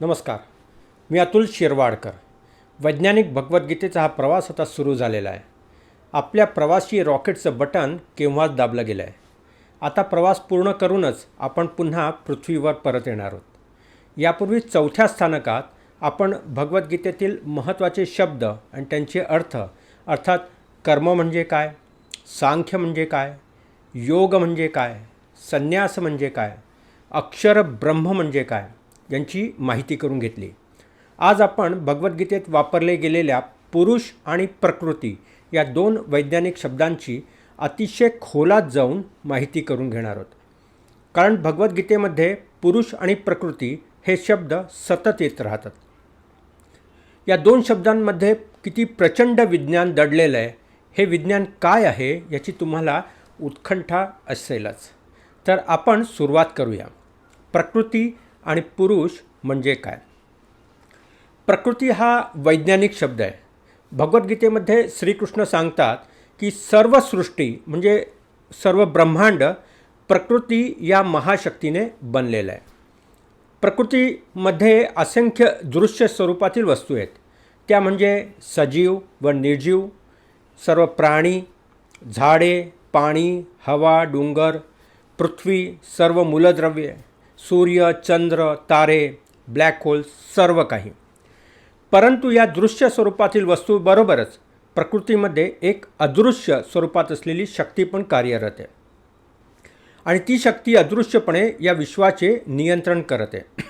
नमस्कार. मी अतुल शिरवाडकर. वैज्ञानिक भगवद्गीतेचा हा प्रवास आता सुरू झालेला आहे. आपल्या प्रवासी रॉकेटचं बटन केव्हाच दाबलं गेलं आहे आता प्रवास पूर्ण करूनच आपण पुन्हा पृथ्वीवर परत येणार आहोत. यापूर्वी चौथ्या स्थानकात आपण भगवद्गीतेतील महत्त्वाचे शब्द आणि त्यांचे अर्थ अर्थात कर्म म्हणजे काय सांख्य म्हणजे काय योग म्हणजे काय संन्यास म्हणजे काय अक्षर ब्रह्म म्हणजे काय यांची माहिती करून घेतली. आज आपण भगवद्गीतेत वापरले गेलेल्या पुरुष आणि प्रकृती या दोन वैज्ञानिक शब्दांची अतिशय खोलात जाऊन माहिती करून घेणार आहोत. कारण भगवद्गीतेमध्ये पुरुष आणि प्रकृती हे शब्द सतत येत राहतात. या दोन शब्दांमध्ये किती प्रचंड विज्ञान दडलेलं आहे हे विज्ञान काय आहे याची तुम्हाला उत्कंठा असेलच. तर आपण सुरुवात करूया. प्रकृती आणि पुरुष म्हणजे काय? प्रकृती हा वैज्ञानिक शब्द आहे. भगवद्गीतेमध्ये श्रीकृष्ण सांगतात की सर्व सृष्टी म्हणजे सर्व ब्रह्मांड प्रकृती या महाशक्तीने बनलेलं आहे. प्रकृतीमध्ये असंख्य दृश्य स्वरूपातील वस्तू आहेत. त्या म्हणजे सजीव व निर्जीव सर्व प्राणी झाडे पाणी हवा डोंगर पृथ्वी सर्व मूलद्रव्ये. सूर्य चंद्र तारे ब्लॅक होल सर्व काही. परंतु या दृश्य स्वरूपातील वस्तूबरोबरच प्रकृतीमध्ये एक अदृश्य स्वरूपात असलेली शक्ती पण कार्यरत आहे. आणि ती शक्ती अदृश्यपणे या विश्वाचे नियंत्रण करत आहे.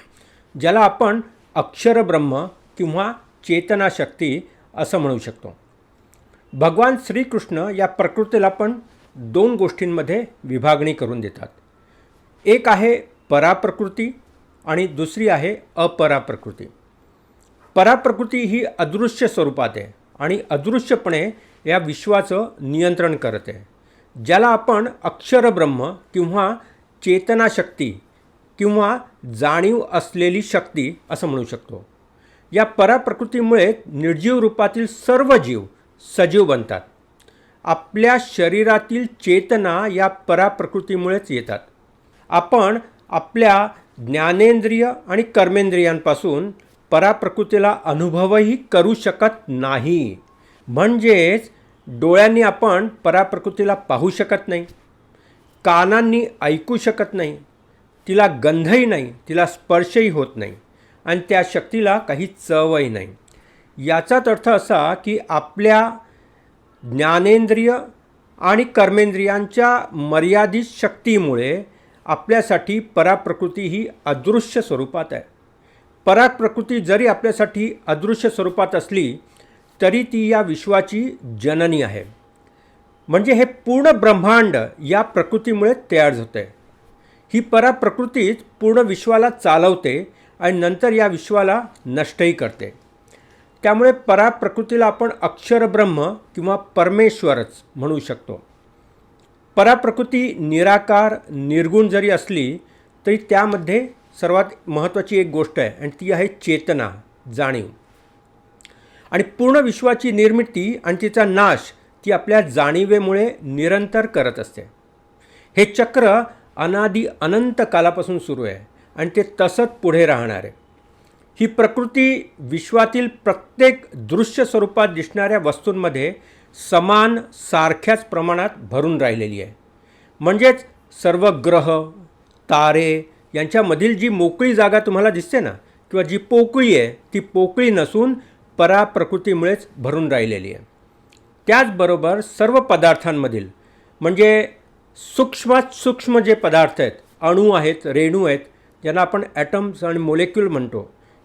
ज्याला आपण अक्षरब्रह्म किंवा चेतनाशक्ती असं म्हणू शकतो. भगवान श्रीकृष्ण या प्रकृतीला पण दोन गोष्टींमध्ये विभागणी करून देतात. एक आहे पराप्रकृती आणि दुसरी आहे अपराप्रकृती. पराप्रकृती ही अदृश्य स्वरूपात आहे आणि अदृश्यपणे या विश्वाचं नियंत्रण करत आहे. ज्याला आपण अक्षरब्रह्म किंवा चेतनाशक्ती किंवा जाणीव असलेली शक्ती असं म्हणू शकतो. या पराप्रकृतीमुळे निर्जीव रूपातील सर्व जीव सजीव बनतात. आपल्या शरीरातील चेतना या पराप्रकृतीमुळेच येतात. आपण आपल्या ज्ञानेंद्रिय आणि कर्मेंद्रियांपासून पराप्रकृतीला अनुभवही करू शकत नाही. म्हणजेच डोळ्यांनी आपण पराप्रकृतीला पाहू शकत नाही कानांनी ऐकू शकत नाही तिला गंधही नाही तिला स्पर्शही होत नाही आणि त्या शक्तीला काही चवही नाही. याचाच अर्थ असा की आपल्या ज्ञानेंद्रिय आणि कर्मेंद्रियांच्या मर्यादित शक्तीमुळे आपल्यासाठी पराप्रकृती ही अदृश्य स्वरूपात आहे. पराप्रकृती जरी आपल्यासाठी अदृश्य स्वरूपात असली तरी ती या विश्वाची जननी आहे. म्हणजे हे पूर्ण ब्रह्मांड या प्रकृतीमुळे तयार होते. ही पराप्रकृतीच पूर्ण विश्वाला चालवते आणि नंतर या विश्वाला नष्टही करते. त्यामुळे पराप्रकृतीला आपण अक्षरब्रह्म किंवा परमेश्वरच म्हणू शकतो. पराप्रकृती निराकार निर्गुण जरी असली तरी त्यामध्ये सर्वात महत्त्वाची एक गोष्ट आहे आणि ती आहे चेतना जाणीव. आणि पूर्ण विश्वाची निर्मिती आणि तिचा नाश ती आपल्या जाणीवेमुळे निरंतर करत असते. हे चक्र अनादी अनंत कालापासून सुरू आहे आणि ते तसंच पुढे राहणार आहे. ही प्रकृती विश्वातील प्रत्येक दृश्य स्वरूपात दिसणाऱ्या वस्तूंमध्ये समान सारख्याच प्रमाणात भरून राहिलेली आहे. म्हणजेच सर्व ग्रह तारे यांच्यामधील जी मोकळी जागा तुम्हाला दिसते ना किंवा जी पोकळी आहे ती पोकळी नसून पराप्रकृतीमुळेच भरून राहिलेली आहे. त्याचबरोबर सर्व पदार्थांमधील म्हणजे सूक्ष्मात सूक्ष्म जे पदार्थ आहेत अणू आहेत रेणू आहेत ज्यांना आपण ॲटम्स आणि मोलेक्युल म्हणतो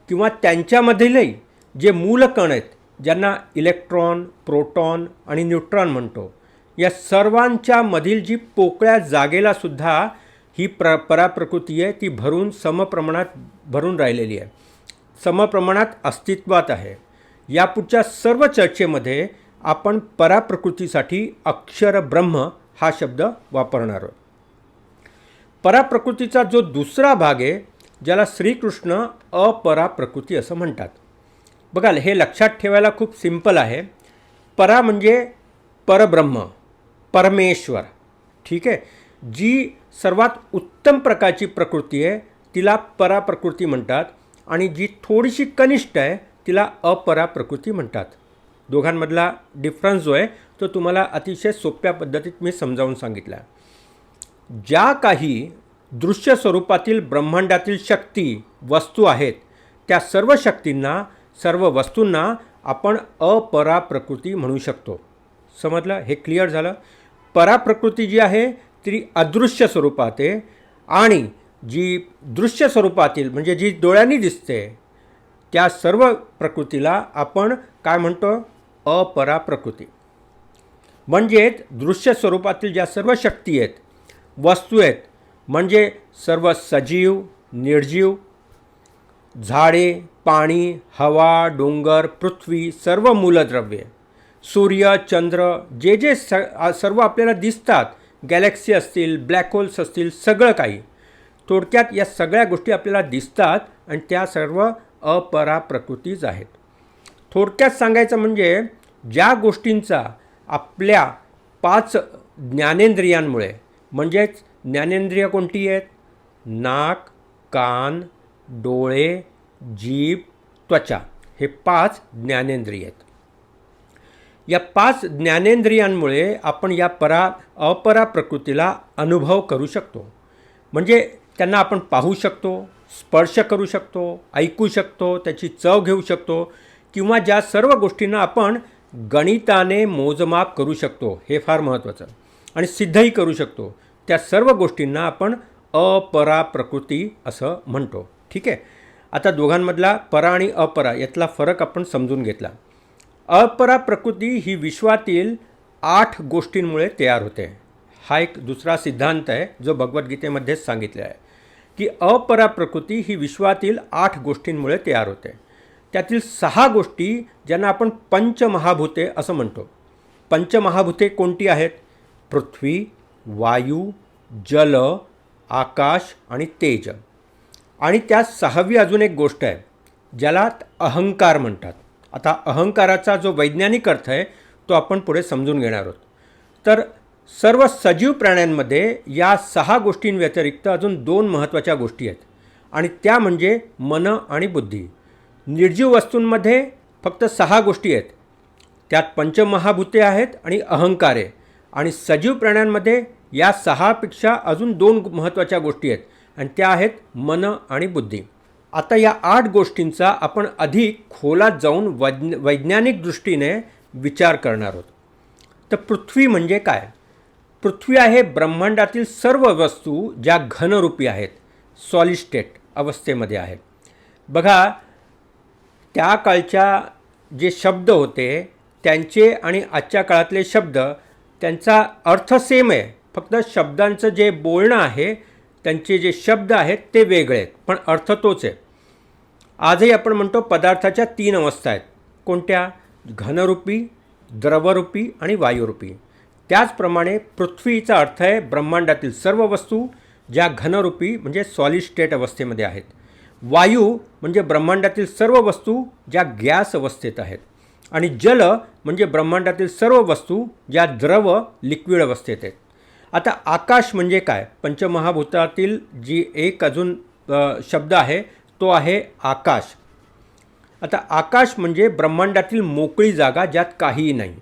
किंवा त्यांच्यामधीलही जे मूलकण आहेत ज्यांना इलेक्ट्रॉन प्रोटॉन आणि न्यूट्रॉन म्हणतो या सर्वांच्या मधील जी पोकळ्या जागेलासुद्धा ही प्र पराप्रकृती आहे ती भरून समप्रमाणात भरून राहिलेली आहे. समप्रमाणात अस्तित्वात आहे. यापुढच्या सर्व चर्चेमध्ये आपण पराप्रकृतीसाठी अक्षर ब्रह्म हा शब्द वापरणार आहोत. पराप्रकृतीचा जो दुसरा भाग आहे ज्याला श्रीकृष्ण अपराप्रकृती असं म्हणतात. बघाल हे लक्षात ठेवायला खूप सिंपल आहे. परा म्हणजे परब्रह्म परमेश्वर. ठीक आहे? जी सर्वात उत्तम प्रकारची प्रकृती आहे तिला परा प्रकृती म्हणतात आणि जी थोडीशी कनिष्ठ आहे तिला अपरा प्रकृती म्हणतात. दोघांमधला डिफरन्स जो आहे तो तुम्हाला अतिशय सोप्या पद्धतीत मी समजावून सांगितला. ज्या काही दृश्य स्वरूपातील ब्रह्मांडातील शक्ती वस्तू आहेत त्या सर्व शक्तींना सर्व वस्तूंना आपण अपरा प्रकृती म्हणू शकतो. समजलं? हे क्लिअर झालं? पराप्रकृती जी आहे ती अदृश्य स्वरूपात आहे आणि जी दृश्य स्वरूपातील म्हणजे जी डोळ्यांनी दिसते त्या सर्व प्रकृतीला आपण काय म्हणतो? अपरा प्रकृती म्हणजेच दृश्य स्वरूपातील ज्या सर्व शक्ती आहेत वस्तू आहेत म्हणजे सर्व सजीव निर्जीव झाडे पाणी हवा डोंगर पृथ्वी सर्व मूलद्रव्ये. सूर्य चंद्र जे जे स सर्व आपल्याला दिसतात गॅलेक्सी असतील ब्लॅक होल्स असतील सगळं काही. थोडक्यात या सगळ्या गोष्टी आपल्याला दिसतात आणि त्या सर्व अपरा प्रकृतीच आहेत. थोडक्यात सांगायचं म्हणजे ज्या गोष्टींचा आपल्या पाच ज्ञानेंद्रियांमुळे म्हणजेच ज्ञानेंद्रिय कोणती आहेत? नाक कान डोळे जीभ त्वचा हे पाच ज्ञानेंद्रिय आहेत. या पाच ज्ञानेंद्रियांमुळे आपण या परा अपरा प्रकृतीला अनुभव करू शकतो. म्हणजे त्यांना आपण पाहू शकतो स्पर्श करू शकतो ऐकू शकतो त्याची चव घेऊ शकतो किंवा ज्या सर्व गोष्टींना आपण गणिताने मोजमाप करू शकतो हे फार महत्त्वाचं. आणि सिद्धही करू शकतो. त्या सर्व गोष्टींना आपण अपरा प्रकृती असं म्हणतो. ठीक आहे? आता दोघांमधला परा आणि अपरा यातला फरक आपण समजून घेतला. अपरा प्रकृती ही विश्वातील आठ गोष्टींमुळे तयार होते. हा एक दुसरा सिद्धांत आहे जो भगवद्गीतेमध्येच सांगितला आहे की अपरा प्रकृती ही विश्वातील आठ गोष्टींमुळे तयार होते. त्यातील सहा गोष्टी ज्यांना आपण पंचमहाभूते असं म्हणतो. पंचमहाभूते कोणती आहेत? पृथ्वी वायू जल आकाश आणि तेज. आणि त्या सहावी अजून एक गोष्ट आहे ज्याला अहंकार म्हणतात. आता अहंकाराचा जो वैज्ञानिक अर्थ आहे तो आपण पुढे समजून घेणार आहोत. तर सर्व सजीव प्राण्यांमध्ये या सहा गोष्टींव्यतिरिक्त अजून दोन महत्त्वाच्या गोष्टी आहेत. आणि त्या म्हणजे मन आणि बुद्धी. निर्जीव वस्तूंमध्ये फक्त सहा गोष्टी आहेत. त्यात पंचमहाभूते आहेत आणि अहंकार. आहे आणि सजीव प्राण्यांमध्ये या सहापेक्षा अजून दोन महत्त्वाच्या गोष्टी आहेत. आणि त्या आहेत मन आणि बुद्धी. आता या आठ गोष्टींचा आपण अधिक खोलात जाऊन वैज्ञ वैज्ञानिक दृष्टीने विचार करणार आहोत. तर पृथ्वी म्हणजे काय? पृथ्वी आहे ब्रह्मांडातील सर्व वस्तू ज्या घनरूपी आहेत. सॉलिड स्टेट अवस्थेमध्ये आहेत बघा त्या काळच्या जे शब्द होते त्यांचे आणि आजच्या काळातले शब्द त्यांचा अर्थ सेम आहे. फक्त शब्दांचं जे बोलणं आहे त्यांचे जे शब्द आहेत ते वेगळे आहेत पण अर्थ तोच आहे. आजही आपण म्हणतो पदार्थाच्या तीन अवस्था आहेत. कोणत्या? घनरूपी द्रवरूपी आणि वायुरूपी. त्याचप्रमाणे पृथ्वीचा अर्थ आहे ब्रह्मांडातील सर्व वस्तू ज्या घनरूपी म्हणजे सॉलिड स्टेट अवस्थेमध्ये आहेत. वायू म्हणजे ब्रह्मांडातील सर्व वस्तू ज्या गॅस अवस्थेत आहेत. आणि जल म्हणजे ब्रह्मांडातील सर्व वस्तू ज्या द्रव लिक्विड अवस्थेत आहेत. आता आकाश म्हणजे काय? पंचमहाभूतातील जी एक अजून शब्द आहे तो आहे आकाश. आता आकाश म्हणजे ब्रह्मांडातील मोकळी जागा ज्यात काहीही नाही.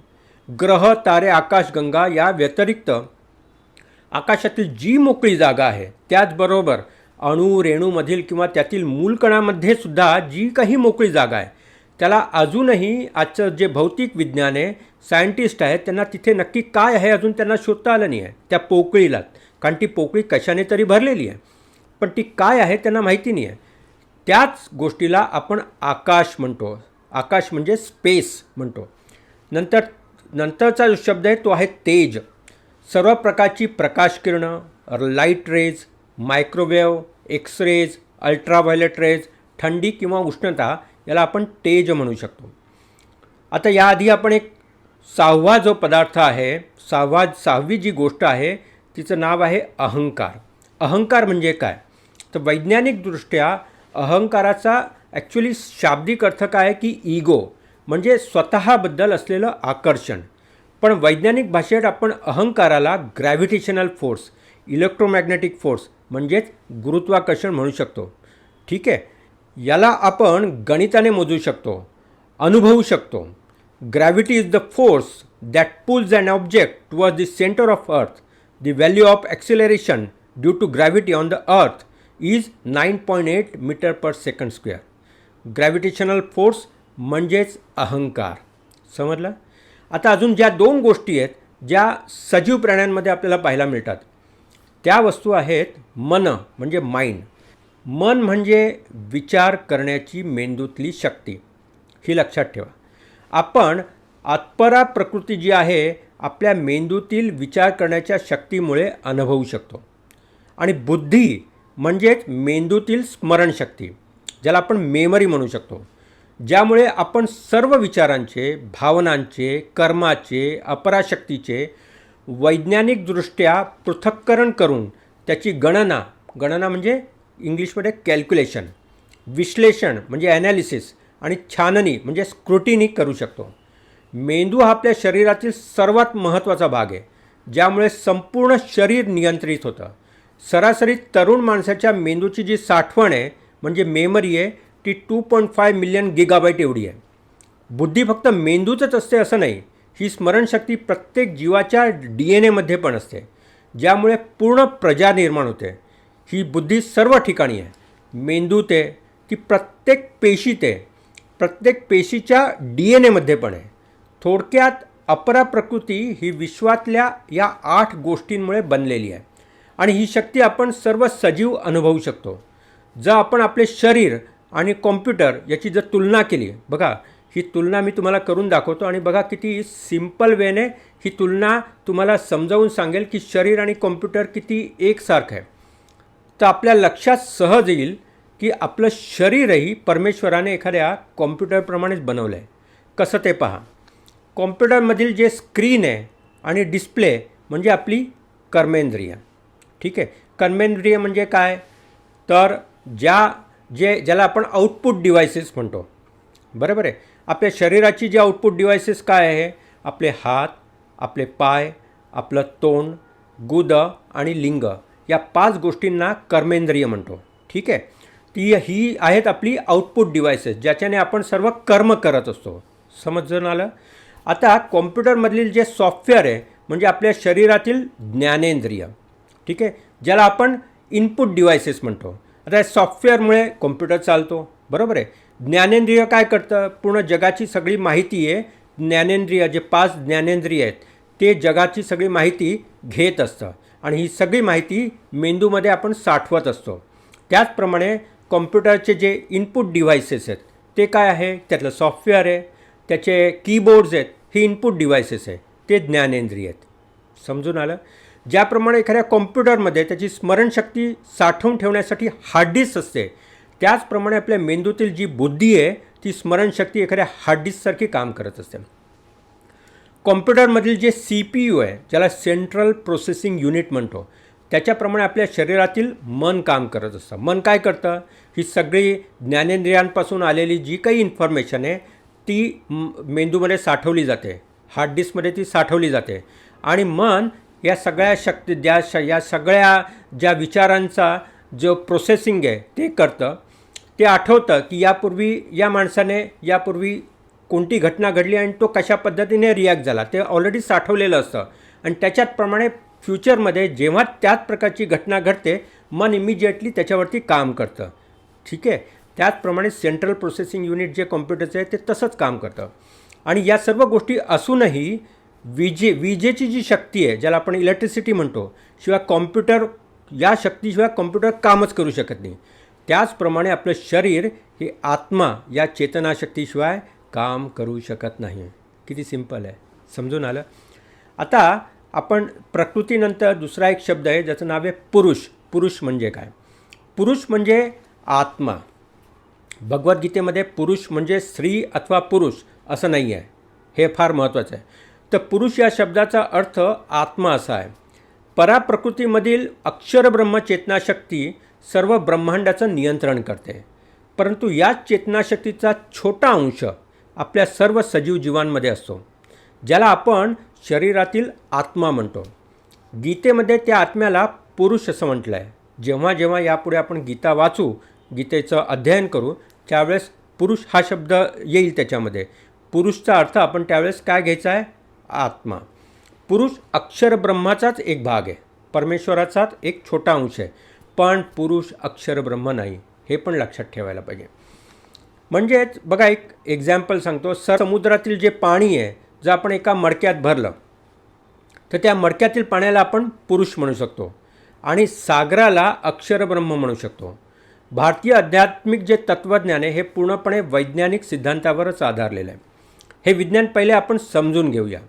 ग्रह तारे आकाशगंगा या व्यतिरिक्त आकाशातील जी मोकळी जागा आहे त्याचबरोबर अणू रेणूमधील किंवा त्यातील मूलकणामध्ये सुद्धा जी काही मोकळी जागा आहे त्याला अजूनही आजचं जे भौतिक विज्ञान आहे सायंटिस्ट आहेत त्यांना तिथे नक्की काय आहे अजून त्यांना शोधता आलं नाही आहे त्या पोकळीला. कारण ती पोकळी कशाने तरी भरलेली आहे. पण ती काय आहे त्यांना माहिती नाही आहे. त्याच गोष्टीला आपण आकाश म्हणतो. आकाश म्हणजे स्पेस म्हणतो. नंतर नंतरचा जो शब्द आहे तो आहे तेज. सर्व प्रकारची प्रकाश किरणं light rays microwave X rays ultraviolet rays थंडी किंवा उष्णता याला आपण तेज म्हणू शकतो. आता याआधी आपण एक सहावा जो पदार्थ आहे सहावा सहावी जी गोष्ट आहे तिचं नाव आहे अहंकार. अहंकार म्हणजे काय? तर वैज्ञानिकदृष्ट्या अहंकाराचा ॲक्च्युली शाब्दिक अर्थ काय आहे की इगो म्हणजे स्वतःबद्दल असलेलं आकर्षण. पण वैज्ञानिक भाषेत आपण अहंकाराला ग्रॅव्हिटेशनल फोर्स इलेक्ट्रोमॅग्नेटिक फोर्स म्हणजेच गुरुत्वाकर्षण म्हणू शकतो. ठीक आहे? याला आपण गणिताने मोजू शकतो अनुभवू शकतो. Gravity is the force that pulls and object toward the centre of earth the value of acceleration due to gravity on the earth is nine point eight metre per second square gravitational force म्हणजेच अहंकार. समजलं? आता अजून ज्या दोन गोष्टी आहेत ज्या सजीव प्राण्यांमध्ये आपल्याला पाहायला मिळतात त्या वस्तू आहेत मन म्हणजे माइंड मन म्हणजे विचार करण्याची मेंदूतली शक्ती. ही लक्षात ठेवा. आपण आत्परा प्रकृती जी आहे आपल्या मेंदूतील विचार करण्याच्या शक्तीमुळे अनुभवू शकतो. आणि बुद्धी म्हणजेच मेंदूतील स्मरणशक्ती ज्याला आपण मेमरी म्हणू शकतो. ज्यामुळे आपण सर्व विचारांचे भावनांचे कर्माचे अपराशक्तीचे वैज्ञानिकदृष्ट्या पृथक्करण करून त्याची गणना गणना म्हणजे इंग्लिशमध्ये कॅल्क्युलेशन विश्लेषण म्हणजे ॲनालिसिस आणि छाननी म्हणजे स्क्रुटिनी करू शकतो. मेंदू हा आपल्या शरीरातील सर्वात महत्त्वाचा भाग आहे ज्यामुळे संपूर्ण शरीर नियंत्रित होतं. सरासरी तरुण माणसाच्या मेंदूची जी साठवण आहे म्हणजे मेमरी आहे ती two point five million gigabyte एवढी आहे. बुद्धी फक्त मेंदूतच असते असं नाही ही स्मरणशक्ती प्रत्येक जीवाच्या डी एन एमध्ये पण असते ज्यामुळे पूर्ण प्रजा निर्माण होते. ही बुद्धी सर्व ठिकाणी आहे. मेंदूत आहे ती प्रत्येक पेशीत आहे प्रत्येक पेशीच्या डी एन एमध्ये पण आहे. थोडक्यात अपरा प्रकृती ही विश्वातल्या या आठ गोष्टींमुळे बनलेली आहे. आणि ही शक्ती आपण सर्व सजीव अनुभवू शकतो. जर आपण आपले शरीर आणि कॉम्प्युटर याची जर तुलना केली बघा ही तुलना मी तुम्हाला करून दाखवतो आणि बघा किती सिंपल वेने ही तुलना तुम्हाला समजावून सांगेल की शरीर आणि कॉम्प्युटर किती एकसारखं आहे. तर आपल्या लक्षात सहज येईल की आपलं शरीरही परमेश्वराने एखाद्या कॉम्प्युटरप्रमाणेच बनवलं आहे कसं ते पहा? कॉम्प्युटरमधील जे स्क्रीन आहे आणि डिस्प्ले म्हणजे आपली कर्मेंद्रिय. ठीक आहे? कर्मेंद्रिय म्हणजे काय? तर ज्या जे ज्याला आपण आउटपुट डिव्हायसेस म्हणतो. बरोबर आहे? आपल्या शरीराची जी आउटपुट डिव्हायसेस काय आहे? आपले हात आपले पाय आपलं तोंड गुद आणि लिंग. या पाच गोष्टींना कर्मेंद्रिय म्हणतो. ठीक आहे? ती ही आहेत आपली आउटपुट डिव्हायसेस ज्याच्याने आपण सर्व कर्म करत असतो. समजून आलं? आता कॉम्प्युटरमधील जे सॉफ्टवेअर आहे म्हणजे आपल्या शरीरातील ज्ञानेंद्रिय ठीक आहे? ज्याला आपण इनपुट डिव्हायसेस म्हणतो. आता सॉफ्टवेअरमुळे कॉम्प्युटर चालतो बरोबर आहे? ज्ञानेंद्रिय काय करतं? पूर्ण जगाची सगळी माहिती आहे ज्ञानेंद्रिय जे पाच ज्ञानेंद्रिय आहेत ते जगाची सगळी माहिती घेत असतं. आणि ही सगळी माहिती मेंदूमध्ये आपण साठवत असतो. त्याचप्रमाणे कॉम्प्युटरचे जे इनपुट डिव्हायसेस आहेत ते काय आहे? त्यातलं सॉफ्टवेअर आहे त्याचे कीबोर्ड्स आहेत हे इनपुट डिव्हायसेस आहे ते ज्ञानेंद्रिय आहेत. समजून आलं? ज्याप्रमाणे एखाद्या कॉम्प्युटरमध्ये त्याची स्मरणशक्ती साठवून ठेवण्यासाठी हार्ड डिस्क असते त्याचप्रमाणे आपल्या मेंदूतील जी बुद्धी आहे ती स्मरणशक्ती एखाद्या हार्ड डिस्कसारखी काम करत असते. कॉम्प्युटरमधील जे सी पी यू आहे ज्याला सेंट्रल प्रोसेसिंग युनिट म्हणतो त्याच्याप्रमाणे आपल्या शरीरातील मन काम करत असतं. मन काय करतं? ही सगळी ज्ञानेंद्रियांपासून आलेली जी काही इन्फॉर्मेशन आहे ती मेंदूमध्ये साठवली जाते. हार्ड डिस्कमध्ये ती साठवली जाते. आणि मन या सगळ्या शक्ती ज्या श या सगळ्या ज्या विचारांचा जो प्रोसेसिंग आहे ते करतं. ते आठवतं की यापूर्वी या माणसाने यापूर्वी कोणती घटना घडली आणि तो कशा पद्धतीने रिॲक्ट झाला ते ऑलरेडी साठवलेलं असतं. आणि त्याच्याचप्रमाणे फ्युचरमध्ये जेव्हा त्याच प्रकारची घटना घडते मन इमिजिएटली त्याच्यावरती काम करतं. ठीक आहे? त्याचप्रमाणे सेंट्रल प्रोसेसिंग युनिट जे कॉम्प्युटरचं आहे ते तसंच काम करतं. आणि या सर्व गोष्टी असूनही विजे विजेची जी शक्ती आहे ज्याला आपण इलेक्ट्रिसिटी म्हणतो शिवाय कॉम्प्युटर या शक्तीशिवाय कॉम्प्युटर कामच करू शकत नाही. त्याचप्रमाणे आपलं शरीर हे आत्मा या चेतनाशक्तीशिवाय काम करू शकत नाही. किती सिंपल आहे. समजून आलं? आता आपण प्रकृतीनंतर दुसरा एक शब्द आहे ज्याचं नाव आहे पुरुष. पुरुष म्हणजे काय? पुरुष म्हणजे आत्मा. भगवद्गीतेमध्ये पुरुष म्हणजे स्त्री अथवा पुरुष असं नाही आहे. हे फार महत्त्वाचं आहे. तर पुरुष या शब्दाचा अर्थ आत्मा असा आहे. पराप्रकृतीमधील अक्षरब्रह्म चेतनाशक्ती सर्व ब्रह्मांडाचं नियंत्रण करते. परंतु याच चेतनाशक्तीचा छोटा अंश आपल्या सर्व सजीव जीवांमध्ये असतो ज्याला आपण शरीरातील आत्मा म्हणतो. गीतेमध्ये त्या आत्म्याला पुरुष असं म्हटलं आहे जेव्हा जेव्हा यापुढे आपण गीता वाचू गीतेचं अध्ययन करू त्यावेळेस पुरुष हा शब्द येईल त्याच्यामध्ये. पुरुषचा अर्थ आपण त्यावेळेस काय घ्यायचा आहे आत्मा. पुरुष अक्षर ब्रह्माचाच एक भाग आहे. परमेश्वराचाच एक छोटा अंश आहे. पण पुरुष अक्षर ब्रह्म नाही. हे पण लक्षात ठेवायला पाहिजे. म्हणजेच बघा एक एक्झाम्पल सांगतो. सर समुद्रातील जे पाणी आहे जर आपण एका मडक्यात भरलं तर त्या मडक्यातील पाण्याला आपण पुरुष म्हणू शकतो आणि सागराला अक्षरब्रह्म म्हणू शकतो. भारतीय आध्यात्मिक जे तत्त्वज्ञान आहे हे पूर्णपणे वैज्ञानिक सिद्धांतावरच आधारलेलं आहे. हे विज्ञान पहिले आपण समजून घेऊया.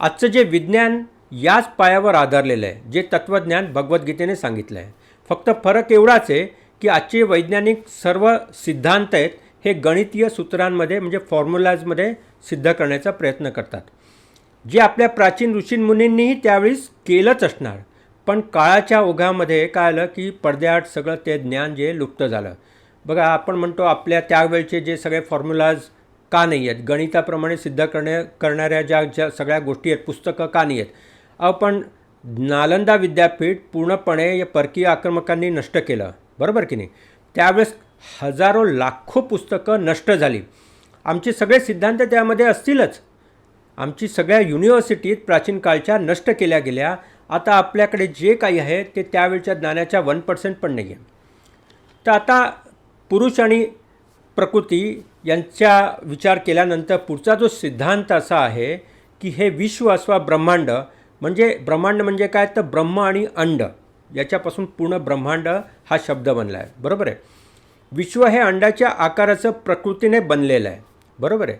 आजचं जे विज्ञान याच पायावर आधारलेलं आहे जे तत्त्वज्ञान भगवद्गीतेने सांगितलं आहे फक्त फरक एवढाच आहे की आजचे वैज्ञानिक सर्व सिद्धांत आहेत हे गणितीय सूत्रांमध्ये म्हणजे फॉर्म्युलाजमध्ये सिद्ध करण्याचा प्रयत्न करतात. जे आपल्या प्राचीन ऋषींमुनींनीही त्यावेळेस केलंच असणार. पण काळाच्या ओघामध्ये काय आलं की पडद्याआड सगळं ते ज्ञान जे लुप्त झालं. बघा आपण म्हणतो आपल्या त्यावेळचे जे सगळे फॉर्म्युलाज का नाही आहेत? गणिताप्रमाणे सिद्ध करण्या करणाऱ्या ज्या ज्या सगळ्या गोष्टी आहेत पुस्तकं का नाही आहेत? अहो पण नालंदा विद्यापीठ पूर्णपणे या परकीय आक्रमकांनी नष्ट केलं. बरोबर की नाही? त्यावेळेस हजारो लाखो पुस्तकं नष्ट झाली. आमचे सगळे सिद्धांत त्यामध्ये असतीलच. आमची सगळ्या युनिव्हर्सिटीत प्राचीन काळच्या नष्ट केल्या गेल्या. आता आपल्याकडे जे काही आहे ते त्यावेळच्या ज्ञानाच्या वन पर्सेंट पण नाही आहे तर आता पुरुष आणि प्रकृती यांचा विचार केल्यानंतर पुढचा जो सिद्धांत असा आहे की हे विश्व अथवा ब्रह्मांड म्हणजे ब्रह्मांड म्हणजे काय? तर ब्रह्म आणि अंड. याच्यापासून पूर्ण ब्रह्मांड हा शब्द बनला आहे. बरोबर आहे? विश्व हे अंडाच्या आकाराचं प्रकृतीने बनलेलं आहे. बरोबर आहे?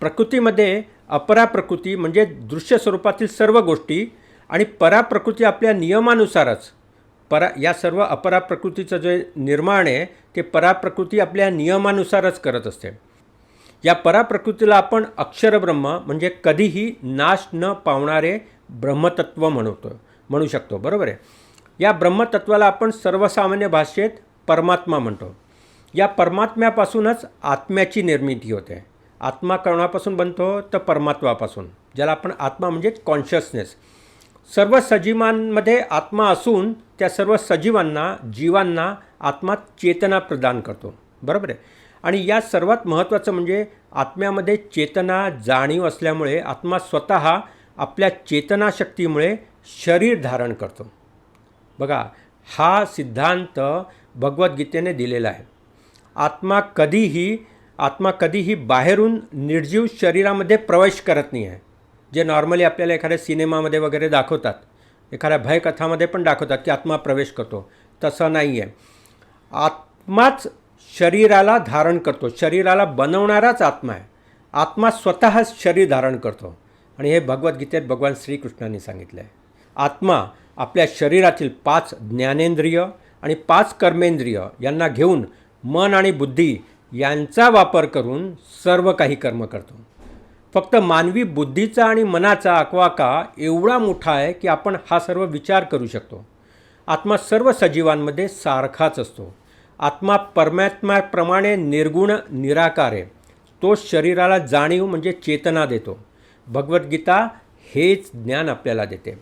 प्रकृतीमध्ये अपरा प्रकृती म्हणजे दृश्य स्वरूपातील सर्व गोष्टी आणि पराप्रकृती आपल्या नियमानुसारच. परा या सर्व अपरा प्रकृतीचं जे निर्माण आहे ते पराप्रकृती आपल्या नियमानुसारच करत असते. या पराप्रकृतीला आपण अक्षरब्रह्म म्हणजे कधीही नाश न पावणारे ब्रह्मतत्व म्हणतो म्हणू शकतो. बरोबर आहे? या ब्रह्मतत्वाला आपण सर्वसामान्य भाषेत परमात्मा म्हणतो. या परमात्म्यापासूनच आत्म्याची निर्मिती होते. आत्मा कोणापासून बनतो तर परमात्मापासून ज्याला आपण आत्मा म्हणजे कॉन्शियसनेस सर्व सजीवांमध्ये आत्मा असून त्या सर्व सजीवांना जीवांना आत्मा चेतना प्रदान करतो. बरोबर आहे? आणि या सर्वात महत्त्वाचं म्हणजे आत्म्यामध्ये चेतना जाणीव असल्यामुळे आत्मा स्वतः आपल्या चेतनाशक्तीमुळे शरीर धारण करतो. बघा हा सिद्धांत भगवद्गीतेने दिलेला आहे. आत्मा कधीही आत्मा कधीही बाहेरून निर्जीव शरीरामध्ये प्रवेश करत नाही आहे. जे नॉर्मली आपल्याला एखाद्या सिनेमामध्ये वगैरे दाखवतात एखाद्या भयकथामध्ये पण दाखवतात की आत्मा प्रवेश करतो. तसं नाही आहे आत्माच शरीराला धारण करतो. शरीराला बनवणाराच आत्मा आहे. आत्मा स्वतःच शरीर धारण करतो. आणि हे भगवद्गीतेत भगवान श्रीकृष्णांनी सांगितलं आहे आत्मा आपल्या शरीरातील पाच ज्ञानेंद्रिय आणि पाच कर्मेंद्रिय यांना घेऊन मन आणि बुद्धी यांचा वापर करून सर्व काही कर्म करतो. फक्त मानवी बुद्धीचा आणि मनाचा अक्वाका एवढा मोठा आहे की आपण हा सर्व विचार करू शकतो. आत्मा सर्व सजीवांमध्ये सारखाच असतो. आत्मा परमात्म्याप्रमाणे निर्गुण निराकार आहे. तो शरीराला जाणीव म्हणजे चेतना देतो. भगवद्गीता हेच ज्ञान आपल्याला देते.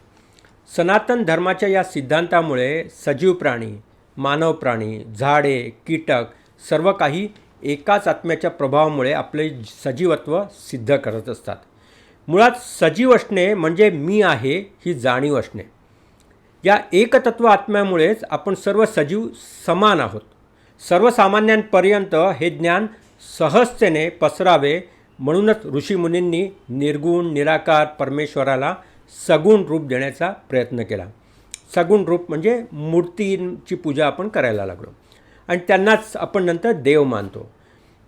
सनातन धर्माच्या या सिद्धांतामुळे सजीव प्राणी मानव प्राणी झाडे कीटक सर्व काही एकाच आत्म्याच्या प्रभावामुळे आपले सजीवत्व सिद्ध करत असतात. मुळात सजीव असणे म्हणजे मी आहे ही जाणीव असणे. या एकतत्व आत्म्यामुळेच आपण सर्व सजीव समान आहोत. सर्वसामान्यांपर्यंत हे ज्ञान सहजतेने पसरावे म्हणूनच ऋषीमुनींनी निर्गुण निराकार परमेश्वराला सगुण रूप देण्याचा प्रयत्न केला. सगुण रूप म्हणजे मूर्तींची पूजा आपण करायला लागलो. आणि त्यांनाच आपण नंतर देव मानतो.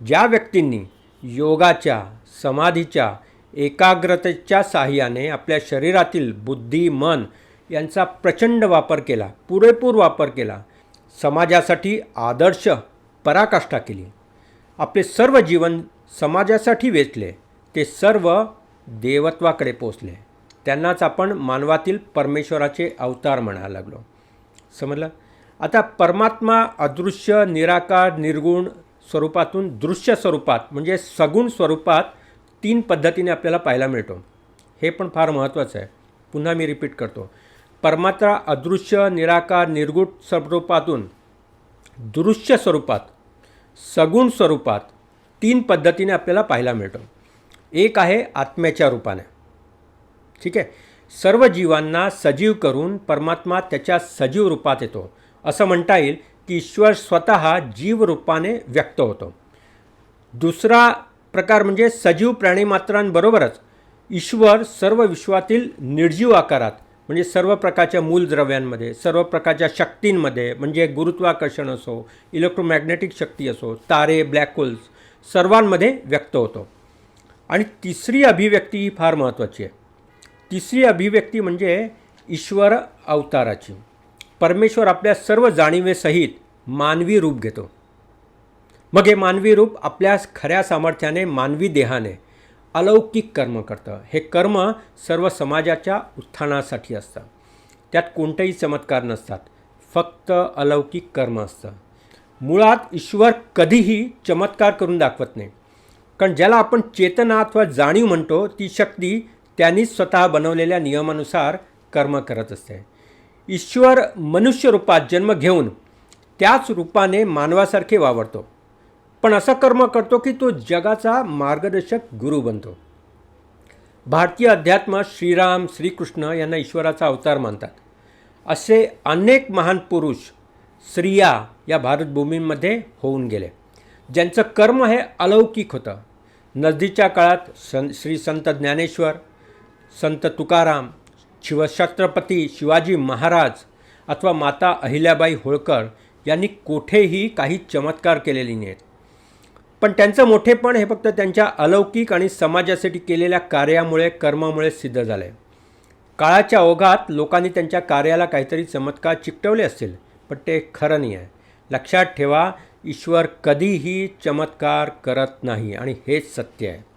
ज्या व्यक्तींनी योगाच्या समाधीच्या एकाग्रतेच्या साह्याने आपल्या शरीरातील बुद्धी मन यांचा प्रचंड वापर केला पुरेपूर वापर केला समाजासाठी आदर्श पराकाष्ठा केली. आपले सर्व जीवन समाजासाठी वेचले ते सर्व देवत्वाकडे पोचले. त्यांनाच आपण मानवातील परमेश्वराचे अवतार म्हणायला लागलो. समजलं? आता परमात्मा अदृश्य निराकार निर्गुण स्वरूपातून दृश्य स्वरूपात म्हणजे सगुण स्वरूपात तीन पद्धतीने आपल्याला पाहायला मिळतो. हे पण फार महत्त्वाचं आहे. पुन्हा मी रिपीट करतो. परमात्मा अदृश्य निराकार निर्गुण स्वरूपातून दृश्य स्वरूपात सगुण स्वरूपात तीन पद्धतीने आपल्याला पाहायला मिळतो. एक आहे आत्म्याच्या रूपाने. ठीक आहे? सर्व जीवांना सजीव करून परमात्मा त्याच्या सजीव रूपात येतो. असं म्हणता येईल की ईश्वर स्वतः जीव रूपाने व्यक्त होतो. दुसरा प्रकार म्हणजे सजीव प्राणीमात्रांबरोबरच ईश्वर सर्व विश्वातील निर्जीव आकारात म्हणजे सर्व प्रकारच्या मूलद्रव्यांमध्ये सर्व प्रकारच्या शक्तींमध्ये म्हणजे गुरुत्वाकर्षण असो इलेक्ट्रोमॅग्नेटिक शक्ती असो तारे ब्लॅक होल्स सर्वांमध्ये व्यक्त होतो. आणि तिसरी अभिव्यक्ती ही फार महत्त्वाची आहे. तिसरी अभिव्यक्ती म्हणजे ईश्वर अवताराची. परमेश्वर आपल्या सर्व जाणीवेसहित मानवी रूप घेतो. मग हे मानवी रूप आपल्या खऱ्या सामर्थ्याने मानवी देहाने अलौकिक कर्म करतं. हे कर्म सर्व समाजाच्या उत्थानासाठी असतं. त्यात कोणतेही चमत्कार नसतात. फक्त अलौकिक कर्म असतं. मुळात ईश्वर कधीही चमत्कार करून दाखवत नाही. कारण ज्याला आपण चेतना अथवा जाणीव म्हणतो ती शक्ती त्यांनीच स्वतः बनवलेल्या नियमानुसार कर्म करत असते. ईश्वर मनुष्य रूपात जन्म घेऊन त्याच रूपाने मानवासारखे वावरतो. पण असं कर्म करतो की तो जगाचा मार्गदर्शक गुरु बनतो. भारतीय अध्यात्म श्रीराम श्रीकृष्ण यांना ईश्वराचा अवतार मानतात. असे अनेक महान पुरुष स्त्रिया या भारतभूमीमध्ये होऊन गेले. ज्यांचं कर्म हे अलौकिक होतं. नजदीच्या काळात सं श्री संत ज्ञानेश्वर संत तुकाराम शिवछत्रपती शिवाजी महाराज अथवा माता अहिल्याबाई होळकर यांनी कोठेही काही चमत्कार केलेले नाहीत. पण त्यांचं मोठेपण हे फक्त त्यांच्या अलौकिक आणि समाजासाठी केलेल्या कार्यामुळे कर्मामुळे सिद्ध झालं आहे काळाच्या ओघात लोकांनी त्यांच्या कार्याला काहीतरी चमत्कार चिकटवले असतील पण ते खरं नाही आहे. लक्षात ठेवा ईश्वर कधीही चमत्कार करत नाही आणि हेच सत्य आहे.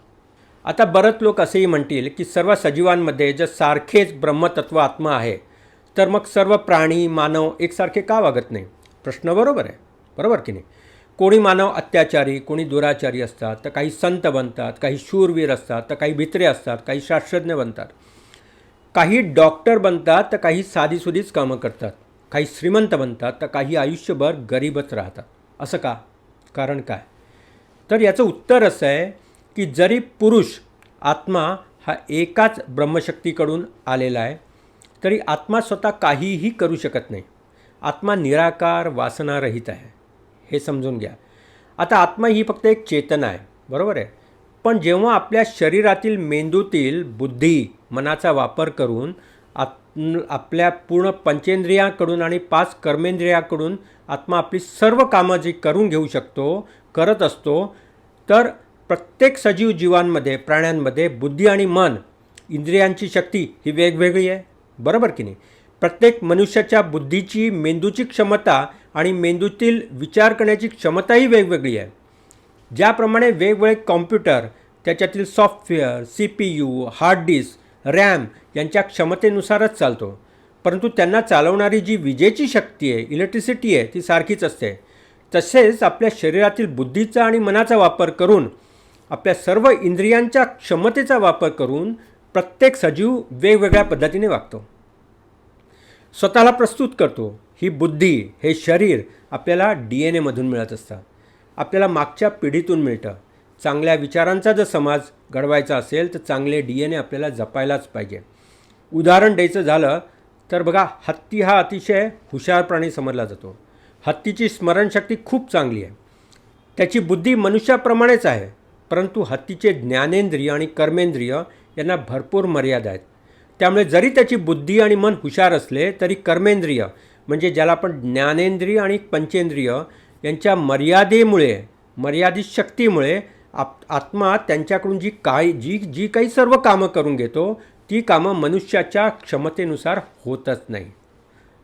आता बरंच लोक असेही म्हणतील की सर्व सजीवांमध्ये जर सारखेच ब्रह्मतत्व आत्मा आहे तर मग सर्व प्राणी मानव एकसारखे का वागत नाही? प्रश्न बरोबर आहे. बरोबर की नाही? कोणी मानव अत्याचारी कोणी दुराचारी असतात तर काही संत बनतात काही शूरवीर असतात तर काही भित्रे असतात काही शास्त्रज्ञ बनतात. काही डॉक्टर बनतात तर काही साधीसुधीच कामं करतात. काही श्रीमंत बनतात तर काही आयुष्यभर गरीबच राहतात. असं का? कारण काय? तर याचं उत्तर असं आहे की जरी पुरुष आत्मा हा एकाच ब्रह्मशक्तीकडून आलेला आहे तरी आत्मा स्वतः काहीही करू शकत नाही. आत्मा निराकार वासनारहित आहे. हे समजून घ्या. आता आत्मा ही फक्त एक चेतना आहे बरोबर आहे? पण जेव्हा आपल्या शरीरातील मेंदूतील बुद्धी मनाचा वापर करून आप आपल्या पूर्ण पंचेंद्रियाकडून आणि पाच कर्मेंद्रियाकडून आत्मा आपली सर्व कामं जी करून घेऊ शकतो करत असतो तर प्रत्येक सजीव जीवांमध्ये प्राण्यांमध्ये बुद्धी आणि मन इंद्रियांची शक्ती ही वेगवेगळी आहे. बरोबर की नाही? प्रत्येक मनुष्याच्या बुद्धीची मेंदूची क्षमता आणि मेंदूतील विचार करण्याची क्षमताही वेगवेगळी आहे. ज्याप्रमाणे वेगवेगळे कॉम्प्युटर त्याच्यातील software C P U hard disk RAM यांच्या क्षमतेनुसारच चालतो. परंतु त्यांना चालवणारी जी विजेची शक्ती आहे इलेक्ट्रिसिटी आहे ती सारखीच असते. तसेच आपल्या शरीरातील बुद्धीचा आणि मनाचा वापर करून आपल्या सर्व इंद्रियांच्या क्षमतेचा वापर करून प्रत्येक सजीव वेगवेगळ्या पद्धतीने वागतो. स्वतःला प्रस्तुत करतो. ही बुद्धी हे शरीर आपल्याला डी एन एमधून मिळत असतं. आपल्याला मागच्या पिढीतून मिळतं. चांगल्या विचारांचा जर समाज घडवायचा असेल तर चांगले डी एन ए आपल्याला जपायलाच पाहिजे. उदाहरण द्यायचं झालं तर बघा हत्ती हा अतिशय हुशार प्राणी समजला जातो. हत्तीची स्मरणशक्ती खूप चांगली आहे. त्याची बुद्धी मनुष्याप्रमाणेच आहे. परंतु हत्तीचे ज्ञानेंद्रिय आणि कर्मेंद्रिय यांना भरपूर मर्यादा आहेत. त्यामुळे जरी त्याची बुद्धी आणि मन हुशार असले तरी कर्मेंद्रिय म्हणजे ज्याला आपण ज्ञानेंद्रिय आणि पंचेंद्रिय यांच्या मर्यादेमुळे मर्यादित शक्तीमुळे आप आत्मा त्यांच्याकडून जी काय जी जी काही सर्व कामं करून घेतो ती कामं मनुष्याच्या क्षमतेनुसार होतच नाही.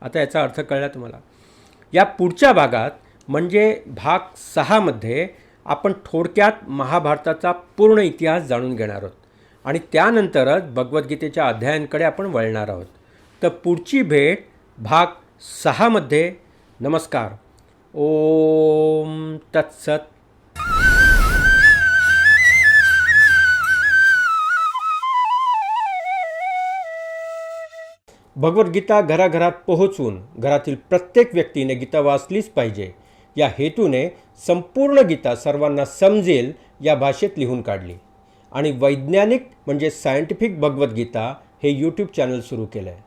आता याचा अर्थ कळला तुम्हाला. या पुढच्या भागात म्हणजे भाग सहामध्ये आपण थोडक्यात महाभारताचा पूर्ण इतिहास जाणून घेणार आहोत. आणि त्यानंतरच भगवद्गीतेच्या अध्यायांकडे आपण वळणार आहोत. तर पुढची भेट भाग सहामध्ये नमस्कार. ओम तत्सत. भगवद्गीता घराघरात पोहोचून घरातील प्रत्येक व्यक्तीने गीता वाचलीच पाहिजे. या हेतूने संपूर्ण गीता सर्वांना समजेल या भाषेत लिहून काढली. आणि वैज्ञानिक म्हणजे सायंटिफिक भगवद्गीता हे यूट्यूब चॅनल सुरू केलं आहे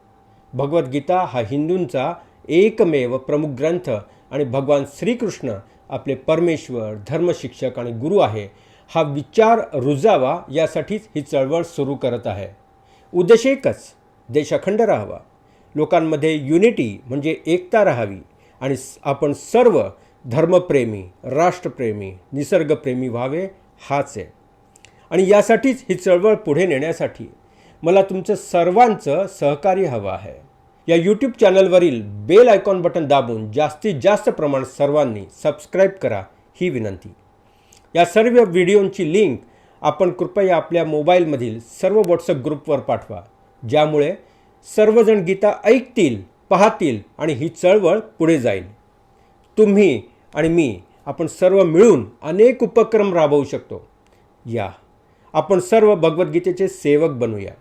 भगवद्गीता हा हिंदूंचा एकमेव प्रमुख ग्रंथ आणि भगवान श्रीकृष्ण आपले परमेश्वर धर्मशिक्षक आणि गुरु आहे हा विचार रुजावा यासाठीच ही चळवळ सुरू करत आहे. उद्देश एकच देश अखंड राहावा. लोकांमध्ये युनिटी म्हणजे एकता राहावी आणि आपण सर्व धर्मप्रेमी राष्ट्रप्रेमी निसर्गप्रेमी व्हावे हाच आहे. आणि यासाठीच ही चळवळ पुढे नेण्यासाठी मला तुमचं सर्वांचं सहकार्य हवं आहे. या यूट्यूब चॅनलवरील बेल आयकॉन बटन दाबून जास्तीत जास्त प्रमाणात सर्वांनी सबस्क्राईब करा ही विनंती. या सर्व व्हिडिओंची लिंक आपण कृपया आपल्या मोबाईलमधील सर्व व्हॉट्सअप ग्रुपवर पाठवा ज्यामुळे सर्वजण गीता ऐकतील पाहतील आणि ही चळवळ पुढे जाईल. तुम्ही आणि मी आपण सर्व मिळून अनेक उपक्रम राबवू शकतो. या. आपण सर्व भगवद्गीतेचे सेवक बनूया.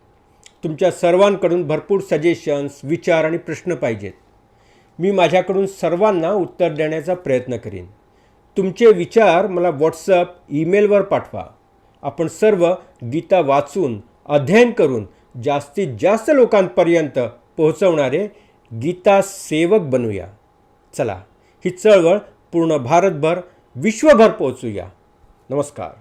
तुमच्या सर्वांकडून भरपूर सजेशन्स विचार आणि प्रश्न पाहिजेत. मी माझ्याकडून सर्वांना उत्तर देण्याचा प्रयत्न करीन. तुमचे विचार मला व्हॉट्सअप ईमेलवर पाठवा. आपण सर्व गीता वाचून अध्ययन करून जास्तीत जास्त लोकांपर्यंत पोहोचवणारे गीता सेवक बनूया. चला ही चळवळ पूर्ण भारतभर विश्वभर पोहोचूया. नमस्कार.